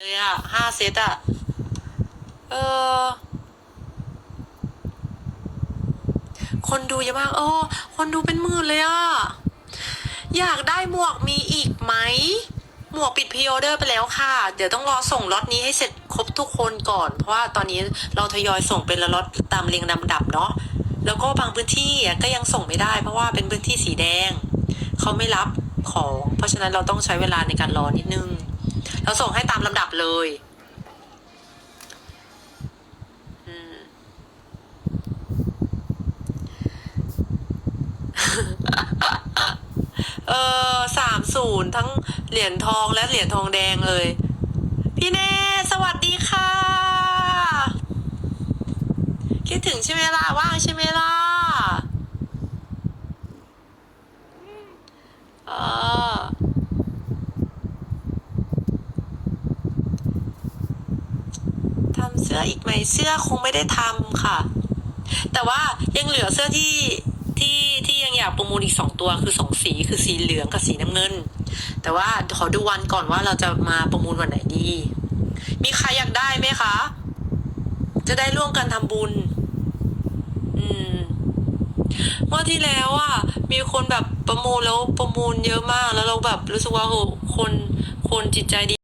เลยอะห้าเซตอะเออ คนดูเยอะมากโอ้คนดูเป็นหมื่นเลยอะอยากได้หมวกมีอีกไหม หมวกปิดพ r ออเดอร์ไปแล้วค่ะ เดี๋ยวต้องรอส่งล็อตนี้ให้เสร็จครบทุกคนก่อน เพราะว่าตอนนี้เราทยอยส่งเป็นละล็อตตามเรียงลำดับเนาะ แล้วก็บางพื้นที่ก็ยังส่งไม่ได้ เพราะว่าเป็นพื้นที่สีแดง เขาไม่รับของ เพราะฉะนั้นเราต้องใช้เวลาในการรอนิดนึง เราส่งให้ตามลำดับเลยอืมเออสามศูนย์ทั้งเหรียญทองและเหรียญทองแดงเลย พี่เนสวัสดีค่ะ คิดถึงใช่ไหมล่ะ ว่างใช่ไหมล่ะเออทำเสื้ออีกไหมเสื้อคงไม่ได้ทำค่ะ แต่ว่ายังเหลือเสื้อที่ที่ที่ยังอยากประมูลอีกสองตัวคือสองสีคือสีเหลืองกับสีน้ำเงิน แต่ว่าขอดูวันก่อนว่าเราจะมาประมูลวันไหนดี มีใครอยากได้ไหมคะ จะได้ร่วมกันทำบุญ อืมเมื่อที่แล้วอะมีคนแบบประมูลแล้วประมูลเยอะมาก แล้วเราแบบรู้สึกว่าโหคนคนจิตใจดี